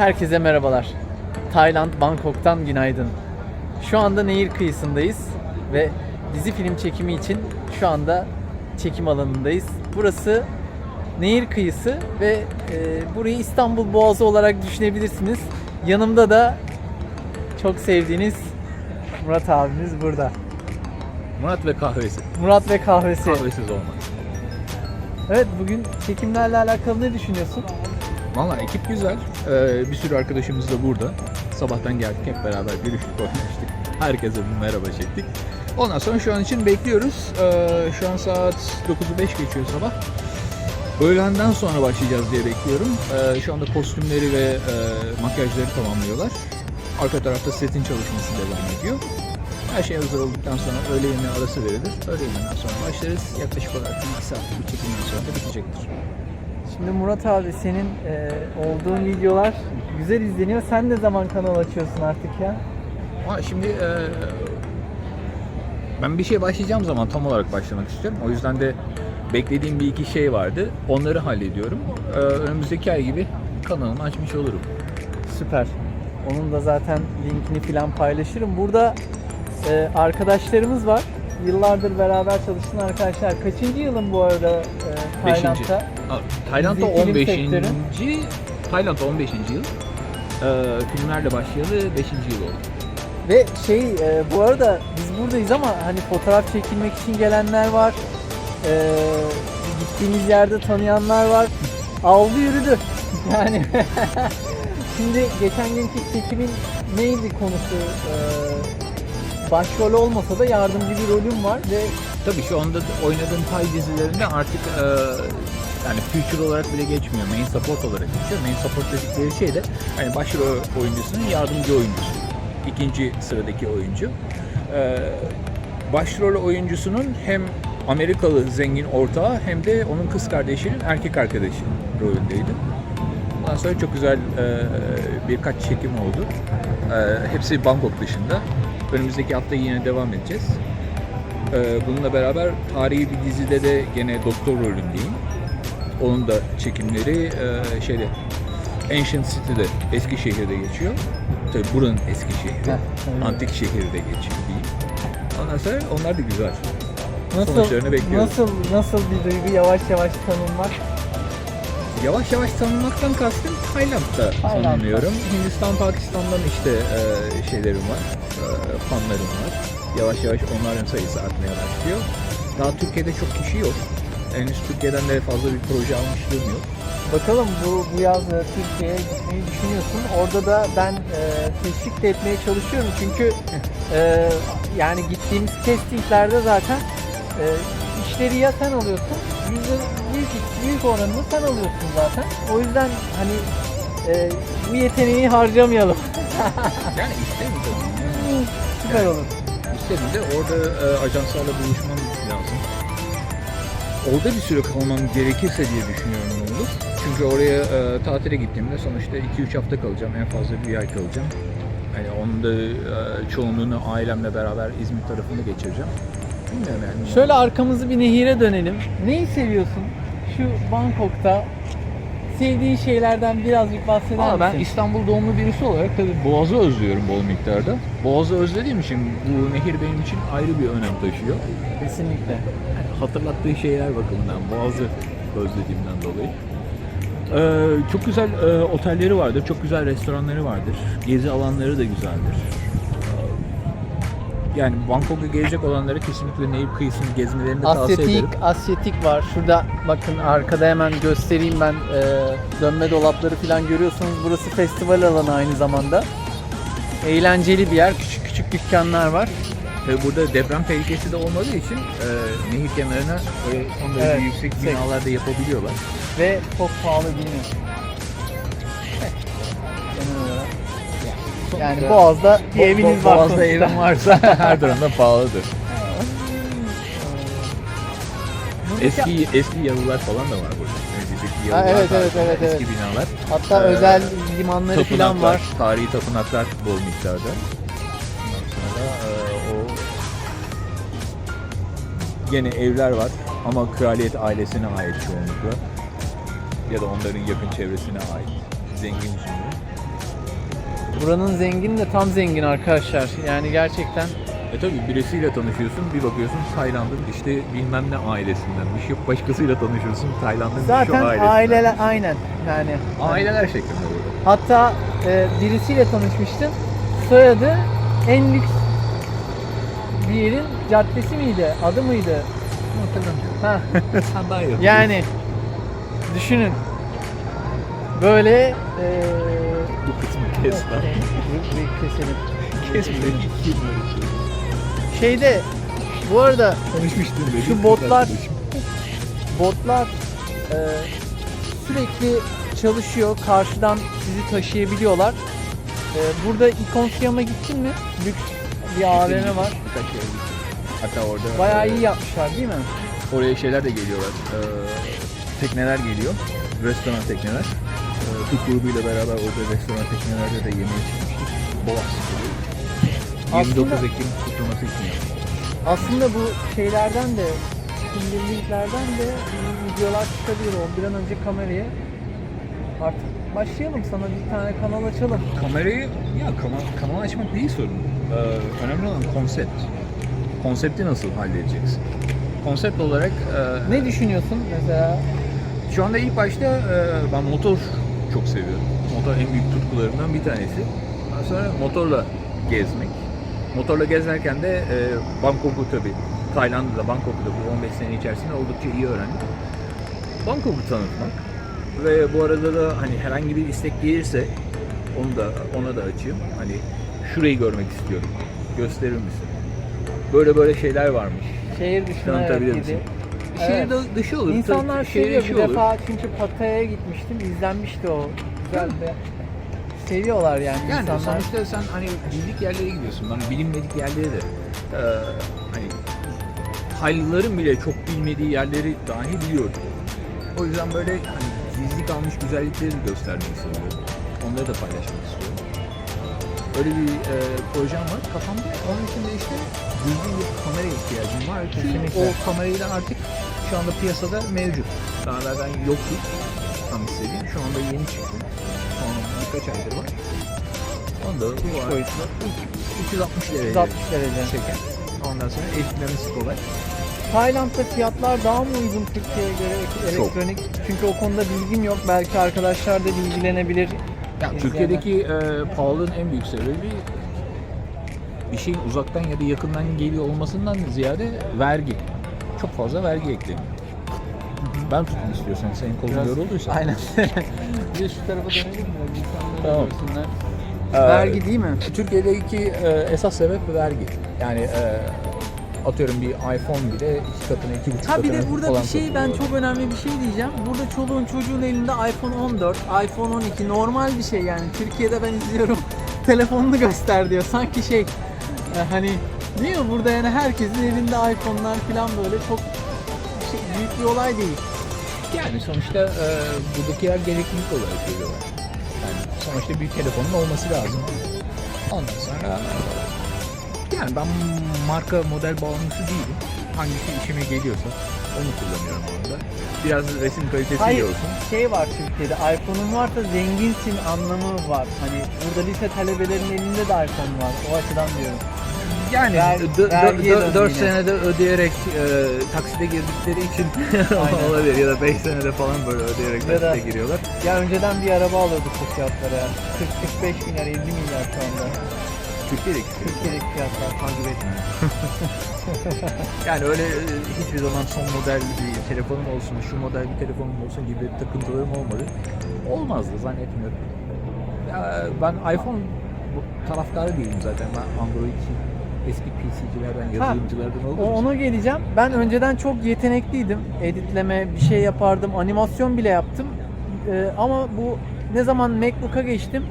Herkese merhabalar. Tayland, Bangkok'tan günaydın. Şu anda nehir kıyısındayız ve dizi film çekimi için şu anda çekim alanındayız. Burası nehir kıyısı ve e, burayı İstanbul Boğazı olarak düşünebilirsiniz. Yanımda da çok sevdiğiniz Murat abimiz burada. Murat ve kahvesi. Murat ve kahvesi. Kahvesiz olmaz. Evet bugün çekimlerle alakalı ne düşünüyorsun? Valla ekip güzel. Ee, bir sürü arkadaşımız da burada. Sabahtan geldik hep beraber görüştük, oynaştık. Herkese merhaba çektik. Ondan sonra şu an için bekliyoruz. Ee, şu an saat 9'u 5 geçiyor sabah. Öğlenden sonra başlayacağız diye bekliyorum. Ee, şu anda kostümleri ve e, makyajları tamamlıyorlar. Arka tarafta setin çalışması devam ediyor. Her şey hazır olduktan sonra öğle yemeği arası verilir. Öğle yemeğinden sonra başlarız. Yaklaşık olarak 2 saatlik bir çekimden sonra da bitecektir. Şimdi Murat abi senin e, olduğun videolar güzel izleniyor. Sen ne zaman kanal açıyorsun artık ya? Ama şimdi e, ben bir şey başlayacağım zaman tam olarak başlamak istiyorum. O yüzden de beklediğim bir iki şey vardı. Onları hallediyorum. E, önümüzdeki ay gibi kanalımı açmış olurum. Süper. Onun da zaten linkini falan paylaşırım. Burada e, arkadaşlarımız var. Yıllardır beraber çalıştığın arkadaşlar. Kaçıncı yılın bu arada e, Tayland'da? Ha, Tayland'da Dizi, film 15. sektörü. Tayland'da 15. yıl. E, filmlerle başlayalı 5. yıl oldu. Ve şey e, bu arada biz buradayız ama hani fotoğraf çekilmek için gelenler var. E, gittiğimiz yerde tanıyanlar var. Aldı yürüdü. Yani şimdi geçen günkü çekimin neydi konusu? E, başrol olmasa da yardımcı bir rolüm var ve Tabii şu anda oynadığım Tay dizilerinde artık e, yani future olarak bile geçmiyor. Main support olarak geçiyor. Main support dedikleri şey de hani başrol oyuncusunun yardımcı oyuncusu. İkinci sıradaki oyuncu. E, başrol oyuncusunun hem Amerikalı zengin ortağı hem de onun kız kardeşinin erkek arkadaşı rolündeydi. Ondan sonra çok güzel e, birkaç çekim oldu. E, hepsi Bangkok dışında. Önümüzdeki hafta yine devam edeceğiz. Ee, bununla beraber tarihi bir dizide de gene doktor rolündeyim. Onun da çekimleri e, şeyde Ancient City'de, Eskişehir'de geçiyor. Tabii buranın Eskişehir'i, Heh, öyle. antik şehirde geçiyor diyeyim. Ondan sonra onlar da güzel. nasıl Sonuçlarını bekliyoruz. nasıl nasıl bir duygu yavaş yavaş tanınmak? Yavaş yavaş tanınmaktan kastım Tayland'da Tayland'da. tanınıyorum. Hindistan, Pakistan'dan işte e, şeylerim var, fanlarım var. Yavaş yavaş onların sayısı artmaya başlıyor. Daha Türkiye'de çok kişi yok. Henüz Türkiye'den de fazla bir proje almışlığım yok. Bakalım bu, bu yaz e, Türkiye'ye gitmeyi düşünüyorsun. Orada da ben e, teşvik de etmeye çalışıyorum çünkü e, yani gittiğimiz castinglerde zaten e, işleri ya sen alıyorsun, yüzde büyük, büyük oranını sen alıyorsun zaten. O yüzden hani e, bu yeteneği harcamayalım. Yani isterim tabii. Süper olur. İsterim de orada e, ajanslarla buluşmam lazım. Orada bir süre kalmam gerekirse diye düşünüyorum ne olur. Çünkü oraya e, tatile gittiğimde sonuçta 2-3 hafta kalacağım. En fazla bir ay kalacağım. Yani onun da e, çoğunluğunu ailemle beraber İzmir tarafında geçireceğim. Bilmiyorum yani. Şöyle arkamızı bir nehire dönelim. Neyi seviyorsun? Şu Bangkok'ta sevdiğin şeylerden birazcık bahseder Valla ben misin? İstanbul doğumlu birisi olarak tabii Boğaz'ı özlüyorum bol miktarda. Boğaz'ı özlediğim için bu nehir benim için ayrı bir önem taşıyor. Kesinlikle. Yani hatırlattığı şeyler bakımından Boğaz'ı özlediğimden dolayı. Ee, çok güzel e, otelleri vardır, çok güzel restoranları vardır. Gezi alanları da güzeldir. Yani Bangkok'a gelecek olanlara kesinlikle nehir kıyısını gezmelerini de tavsiye Asyetik, ederim. asyetik var. Şurada bakın arkada hemen göstereyim ben. Ee, dönme dolapları falan görüyorsunuz. Burası festival alanı aynı zamanda. Eğlenceli bir yer. Küçük küçük dükkanlar var. Tabii burada deprem tehlikesi de olmadığı için e, nehir kenarına böyle son derece Evet, yüksek yüksek. binalar da yapabiliyorlar. Ve çok pahalı değil Yani Boğaz'da bir eviniz var. Boğaz'da sonuçta. evin varsa her tarafta pahalıdır. Eski eski yalılar falan da var burada. Öncelikli Ha, yalılar, evet, evet, tarzında evet, eski evet. binalar. Hatta Ee, özel limanları falan var. tarihi tapınaklar bol miktarda. Ondan sonra e, o gene evler var ama kraliyet ailesine ait çoğunlukla ya da onların yakın çevresine ait zengin zümrüt. Buranın zengin de tam zengin arkadaşlar. Yani gerçekten E tabi birisiyle tanışıyorsun bir bakıyorsun Tayland'ın işte bilmem ne ailesindenmiş. Yok başkasıyla tanışıyorsun Tayland'ın şu zaten ailesinden. aileler aynen yani. Aileler şeklinde böyle. Hatta e, birisiyle tanışmıştım. Soyadı en lüks bir yerin caddesi miydi? Adı mıydı? Hatırlamıyorum. Ha, Sen daha iyi hatırlıyorsun. yani düşünün. Böyle e, kısmı kes lan. keselim. Şeyde bu arada Konuşmuştum böyle. Şu botlar- botlar e, sürekli çalışıyor. Karşıdan sizi taşıyabiliyorlar. E, burada Iconsium'a gittin mi? Lüks bir AVM var. Birkaç yere gittim. Hatta orada Bayağı e, iyi yapmışlar değil mi? Oraya şeyler de geliyorlar. Ee, tekneler geliyor. Restoran tekneler. Türk grubuyla beraber orada restoran teknelerde de yemeğe çıkmıştık. Boğaz. 29 Aslında- Ekim kutlaması için. Aslında bu şeylerden de linklerden de videolar çıkabilir. O bir an önce kamerayı artık başlayalım sana bir tane kanal açalım. Kamerayı, ya kanal, kanal açmak değil sorun. Ee, önemli olan konsept. Konsepti nasıl halledeceksin? Konsept olarak e, Ne düşünüyorsun mesela? Şu anda ilk başta e, ben motor çok seviyorum. Motor en büyük tutkularımdan bir tanesi. Ondan sonra motorla gezmek. Motorla gezerken de e, Bangkok'u tabii Tayland'da Bangkok'u da bu 15 sene içerisinde oldukça iyi öğrendim. Bangkok'u tanıtmak ve bu arada da hani herhangi bir istek gelirse onu da ona da açayım. Hani şurayı görmek istiyorum. Gösterir misin? Böyle böyle şeyler varmış. Şehir dışına evet, misin? Şehir Evet. dı- dışı olur. İnsanlar şehir seviyor. içi Bir olur. defa çünkü Pattaya'ya gitmiştim. izlenmişti o. Güzel bir seviyorlar yani, Yani insanlar. sonuçta sen hani bildik yerlere gidiyorsun. Ben bilinmedik yerlere de e, hani haylıların bile çok bilmediği yerleri dahi biliyorum. O yüzden böyle hani gizli kalmış güzellikleri de göstermek istiyorum. Onları da paylaşmak istiyorum. Öyle bir e, projem var kafamda. Onun için de işte düzgün bir kamera ihtiyacım var ki Kesinlikle. o kamerayı da artık şu anda piyasada mevcut. Daha evvelden yoktu tam istediğim. Şu anda yeni çıktı. Son birkaç aydır var. Onda Üç boyutlu. 360 derece 360 derece. çeken. Ondan sonra etkilemesi kolay. Tayland'da fiyatlar daha mı uygun Türkiye'ye göre elektronik? Çünkü o konuda bilgim yok. Belki arkadaşlar da bilgilenebilir. Ya. Türkiye'deki e, pahalılığın en büyük sebebi bir şeyin uzaktan ya da yakından geliyor olmasından ziyade vergi. Çok fazla vergi ekleniyor. Ben tutayım istiyorsan senin kolun Biraz- yorulduysa. Aynen. bir de şu tarafa dönelim mi? İnsanlar Tamam. görsünler. Ee, Vergi değil mi? Türkiye'deki e, esas sebep vergi. Yani e, atıyorum bir iPhone bile iki katına, iki buçuk Ha katına bir de burada falan bir şey ben satılıyor. çok önemli bir şey diyeceğim. Burada çoluğun çocuğun elinde iPhone 14, iPhone 12 normal bir şey yani. Türkiye'de ben izliyorum telefonunu göster diyor. Sanki şey e, hani diyor burada yani herkesin elinde iPhone'lar falan böyle çok şey, büyük bir olay değil. Yani sonuçta e, buradakiler gereklilik olarak görüyorlar. Yani sonuçta bir telefonun olması lazım. Ondan sonra yani ben marka model bağımlısı değilim. Hangisi işime geliyorsa onu kullanıyorum orada. Biraz resim kalitesi Hayır iyi olsun. şey var Türkiye'de iPhone'un varsa zenginsin anlamı var. Hani burada lise talebelerinin elinde de iPhone var. O açıdan diyorum. Yani Ver- d- d- vergiye d- döndü 4 yine. senede ödeyerek e, taksite girdikleri için olabilir ya da 5 senede falan böyle ödeyerek Ya da- taksite giriyorlar. Ya önceden bir araba alıyorduk bu fiyatlara. 40-45 milyar 50 milyar şu anda. Türkiye'deki Türkiye'deki fiyatlar takip etmiyor. Yani öyle e, hiçbir zaman son model bir telefonum olsun, şu model bir telefonum olsun gibi takıntılarım olmadı. Olmazdı zannetmiyorum. Ya ben iPhone bu- taraftarı değilim zaten. Ben Android'ci eski PC'cilerden, yazılımcılardan olduğum için. ona geleceğim. Ben önceden çok yetenekliydim. Editleme, bir şey yapardım. Animasyon bile yaptım. Ee, ama bu ne zaman MacBook'a geçtim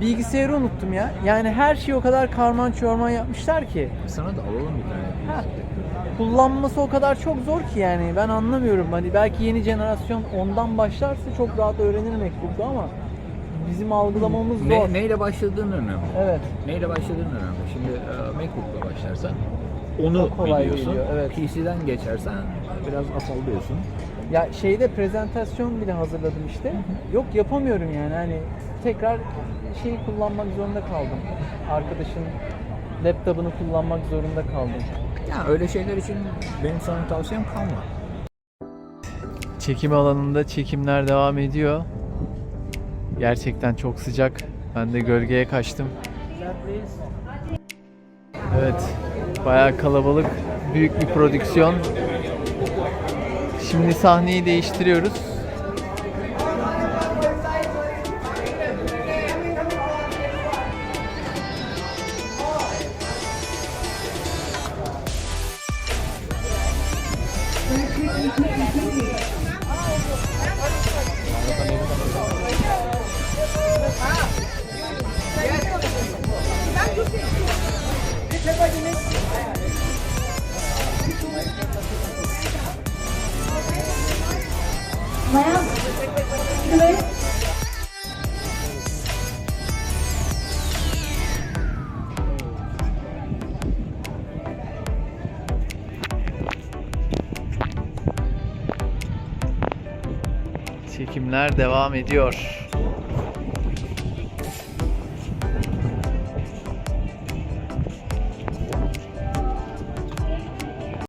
bilgisayarı unuttum ya. Yani her şeyi o kadar karman çorman yapmışlar ki. Sana da alalım bir tane. Ha. Kullanması o kadar çok zor ki yani ben anlamıyorum. Hani belki yeni jenerasyon ondan başlarsa çok rahat öğrenir MacBook'u ama bizim algılamamız zor. Ne, neyle başladığın önemli. Evet. Neyle başladığın önemli. Şimdi e, MacBook'la başlarsan onu biliyorsun. geliyor, evet. PC'den geçersen biraz afallıyorsun. Ya şeyde prezentasyon bile hazırladım işte. Yok yapamıyorum yani hani tekrar şeyi kullanmak zorunda kaldım. Arkadaşın laptopunu kullanmak zorunda kaldım. Ya öyle şeyler için benim sana tavsiyem kalma. Çekim alanında çekimler devam ediyor. Gerçekten çok sıcak. Ben de gölgeye kaçtım. Evet. Bayağı kalabalık. Büyük bir prodüksiyon. Şimdi sahneyi değiştiriyoruz. Çekimler devam ediyor.